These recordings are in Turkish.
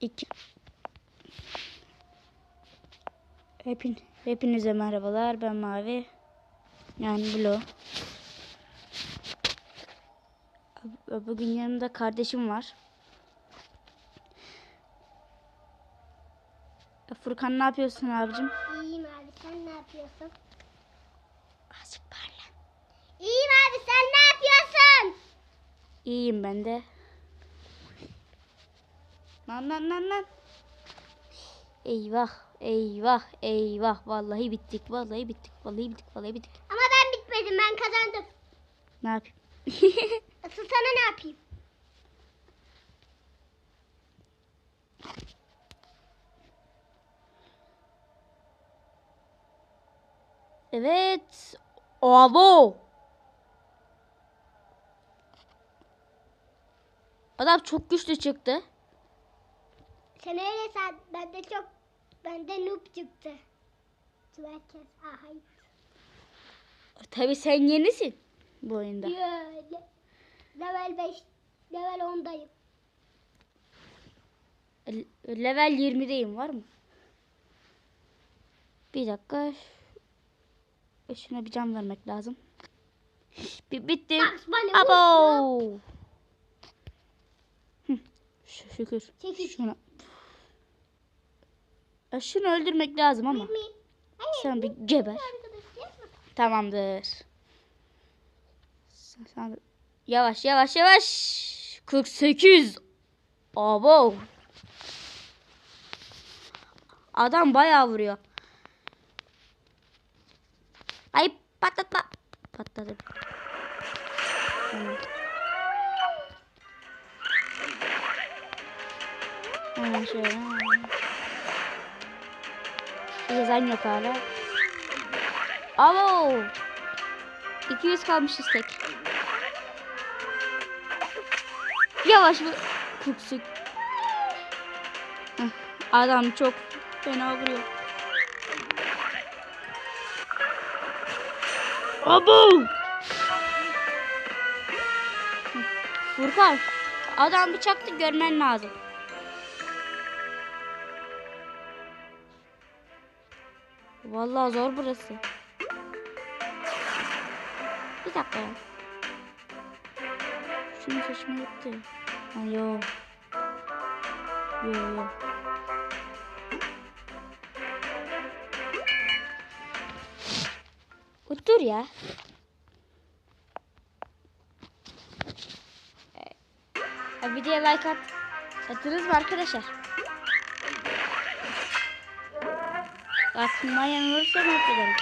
İki. Hepin, hepinize merhabalar. Ben Mavi. Yani Blo. Bugün yanımda kardeşim var. Furkan ne yapıyorsun abicim? İyiyim abi sen ne yapıyorsun? Azıcık parla. İyiyim abi sen ne yapıyorsun? İyiyim ben de. Lan lan lan lan. Eyvah, eyvah, eyvah. Vallahi bittik, vallahi bittik, vallahi bittik, vallahi bittik. Ama ben bitmedim ben kazandım. Ne yapayım? Asıl sana ne yapayım? evet. Abo. Adam çok güçlü çıktı. Sen öyle sen bende çok bende noob çıktı. Herkes aha. Tabii sen yenisin bu oyunda. Böyle. Level 5 level 10'dayım. Le- Level 20'deyim var mı? Bir dakika. Şuna bir can vermek lazım. Bugs Bunny Abo. Şükür. Çekil. Şuna. Ya Şunu öldürmek lazım ama. Sen bir geber. Tamamdır. Sen- sen- Yavaş yavaş yavaş. 48. Abo. Adam bayağı vuruyor. Ay patlatma. Patladı. Tamam. Hemen şöyle. Yazan yok hala. Abo. 200 kalmışız tek. Yavaş mı? Kuksuk. Adam çok fena vuruyor. Abo! Furkan, adam bıçaktı görmen lazım. Vallahi zor burası. Bir dakika. Şunu saçma yaptı. Ha yo. Yo yo. Otur ya. Ee, videoya like at. Atınız mı arkadaşlar? Olurum.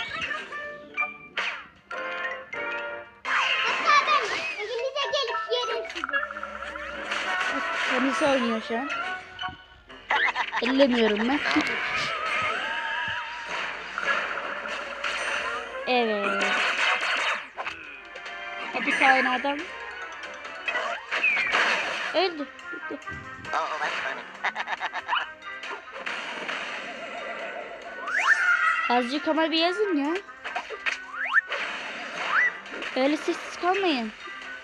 Hatta ben evinize gelip yerim sizi. Tenisi oynuyor şu an. Ellemiyorum ben. evet. Bir tane adam. Öldü. Azıcık ama bir yazın ya. Öyle sessiz kalmayın.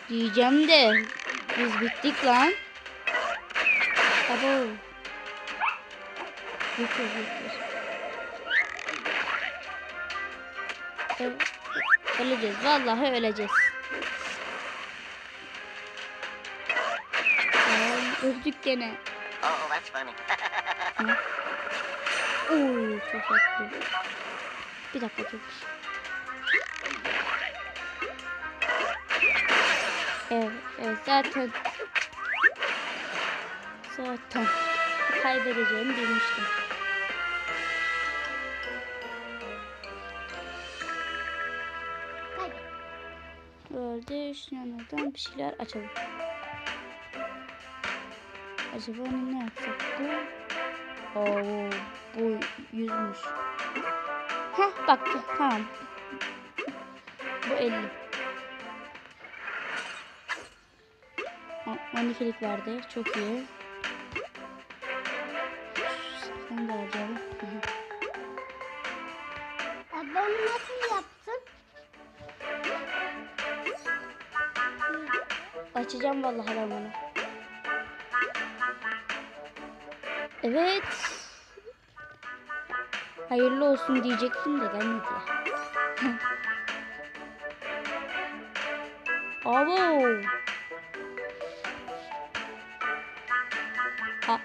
Diyeceğim de. Biz bittik lan. Abo. Yeter yeter. Öleceğiz. Vallahi öleceğiz. Öldük gene. Oh, that's funny. Oo, çok tatlı. Bir dakika çok. Evet, evet zaten zaten kaybedeceğimi bilmiştim. Böyle şunlardan bir şeyler açalım. Acaba ne yapsak? Oo, bu yüzmüş. Heh bak tamam. Bu 50. O- 12'lik verdi. Çok iyi. Sen de harcayalım. Abi onu nasıl yaptın? Açacağım vallahi ben bunu. Evet. Hayırlı olsun diyecektim de gelmedi. Abo. Ha.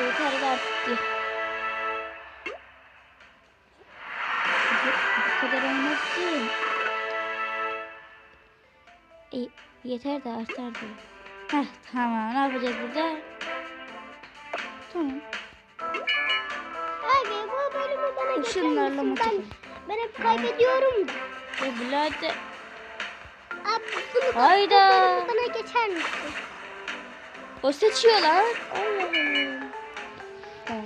Yeter de artık diye. Bu kadar olmasın. E, yeter de artar diyor. Heh, tamam ne yapacağız burada? Tamam. Abi bu bölümü bana Işınlarla misin? motive. Ben, ben hep kaybediyorum da. E birader. Abi bunu Hayda. bu bölümü bana geçer misin? O seçiyorlar. Allah Allah. Tamam.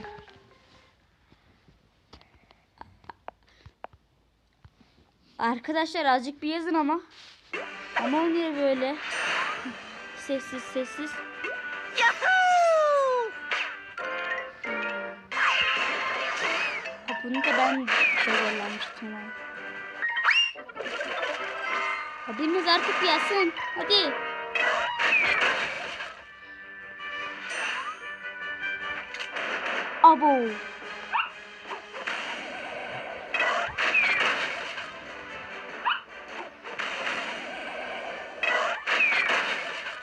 Arkadaşlar azıcık bir yazın ama. Ama niye böyle? Sessiz sessiz. Yahoo! Ha, bunu da ben belirlenmiştim. ama. Ha, biriniz artık yazsın. Hadi. Abo.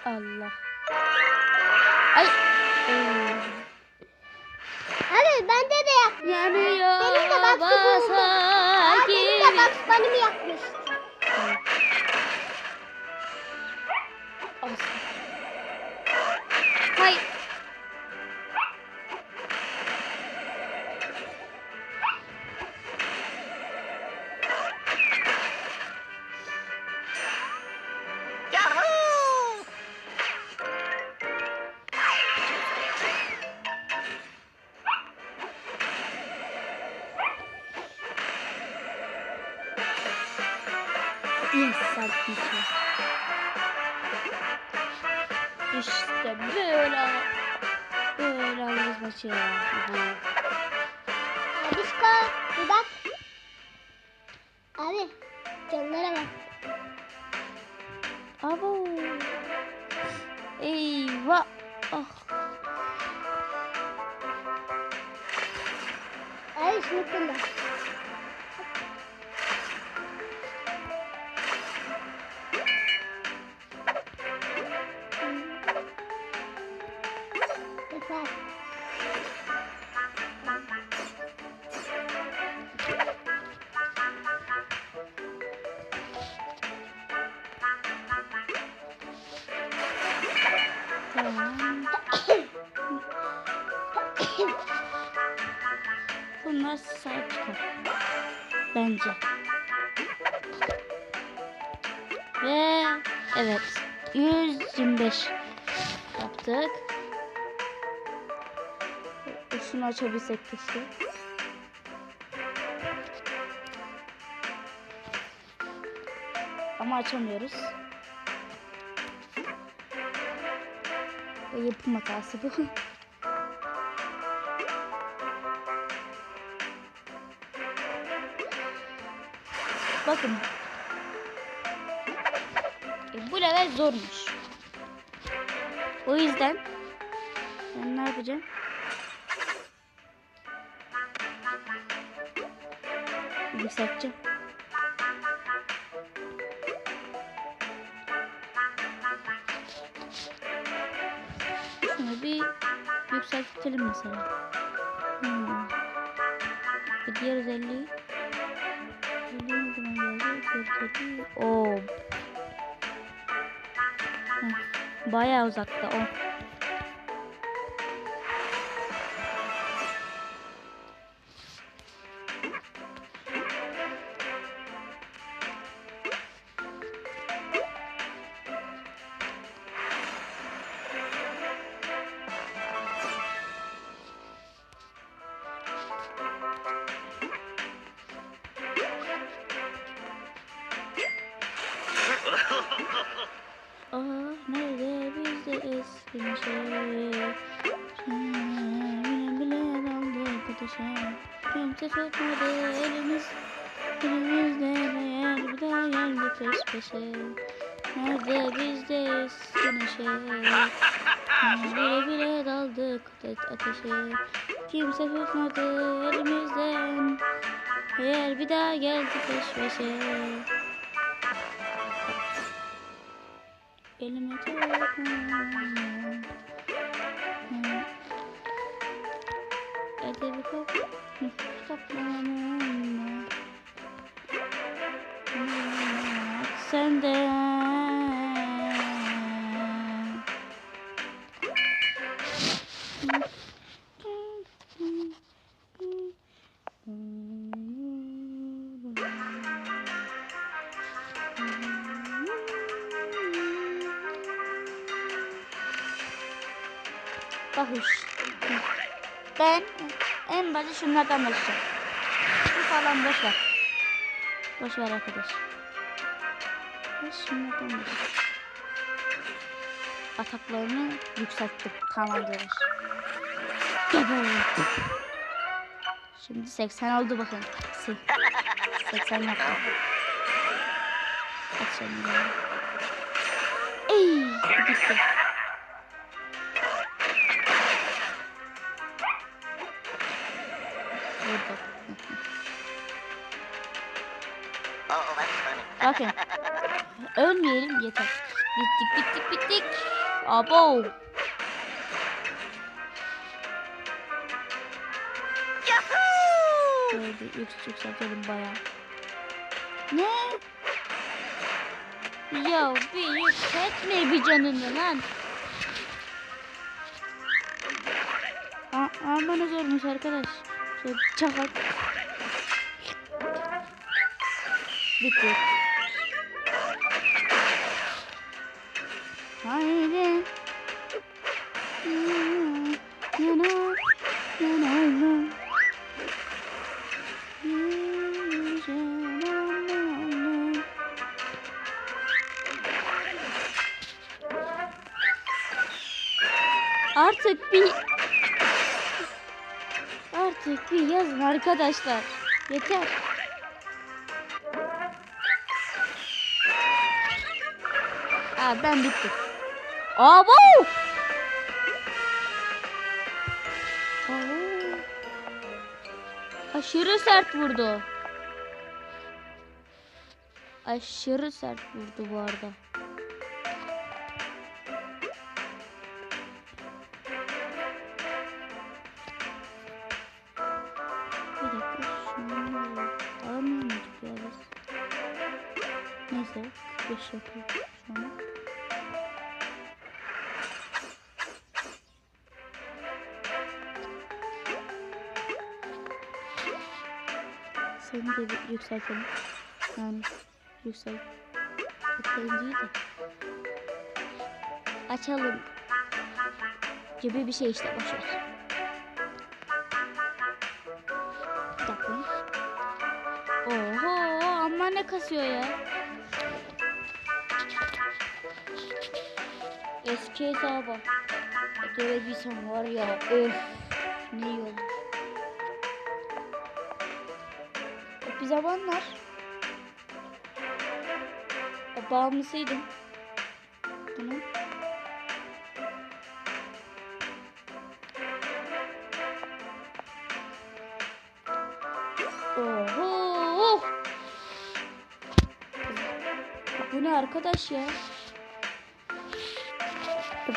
Allah. Ay. Abi bende de yak. Yanıyor Benim de bak su benim de bak benim yakmıştı. İşte böyle böyle alırız maçı. Abişko dudak. Abi canlara bak. Abo. Eyvah. Ah. Abi şunu kullan. Tamam. Bunlar sağ çıkar. Bence. Ve evet. 125 yaptık. Şunu açabilsek keşke. Ama açamıyoruz. O yapım hatası bu. Bakın. E, bu level zormuş. O yüzden ben ne yapacağım? Yükselteceğim. Şunu bir yükseltelim mesela. Hmm. Bu diğer özelliği ne zaman geldi? Özelliği- Oo. Heh, Bayağı uzakta o. Aa Kimse tutmadı elimiz Elimizde değer bir daha geldi peş peşe Nerede bizde eski neşe Bire bire daldık ate- ateşe. Kimse tutmadı elimizden. Eğer bir daha geldi peş peşe. Elime tutma. Edebi kop. Kaplanma. Senden. Şunlardan başlayacağım. Bu falan boş ver. Boş ver arkadaş. Şunlardan başlayacağım. Ataklarını yükselttim. Tamamdır. Şimdi 80 oldu bakın. Se- 80 yaptım. Aç şimdi. Ey, gitti. Bakın. Ölmeyelim yeter. Bittik bittik bittik. Abo. Yahoo! Şöyle bir yük, yükseltelim bayağı. Ne? Ya bir yükseltme bir canını lan. Aman zormuş arkadaş. Çakal. Bitti. Haydi. Yana, yana, yana. Artık bir Artık bir yazın arkadaşlar. Yeter. Aa ben bittim. Abo! Oo. Aşırı sert vurdu. Aşırı sert vurdu bu arada. Seni de bir yükseltelim. Yani yüksel. Yükselim değil de. Açalım. Gibi bir şey işte boşver. Bir dakika. Oho amma ne kasıyor ya. Eski hesaba. Görebilsem var ya öf. Ne iyi. Bir zamanlar e, bağımlısıydım. Bunun. Oho! Bu ne arkadaş ya? Ya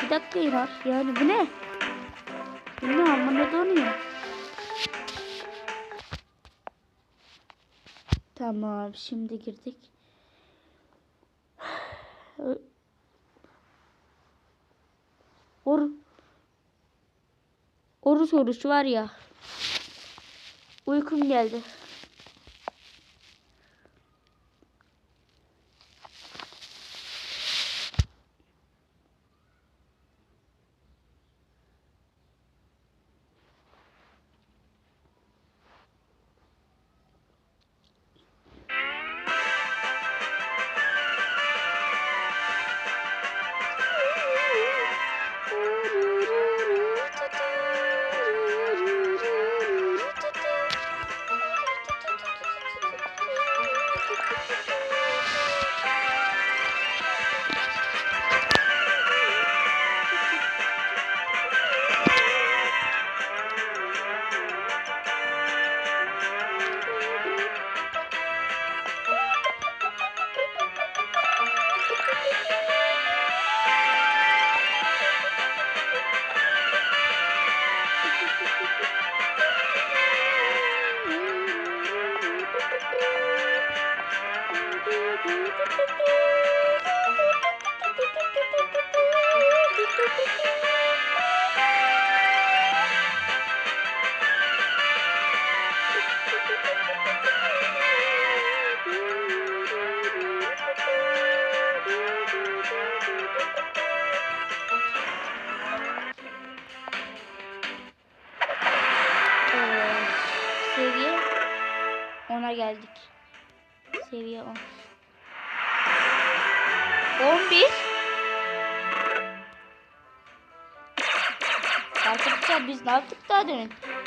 Bir dakika ya. Yani bu ne? Bu ne amına donuyor. Tamam şimdi girdik. Or Oruç oruç var ya. Uykum geldi. Arkadaşlar biz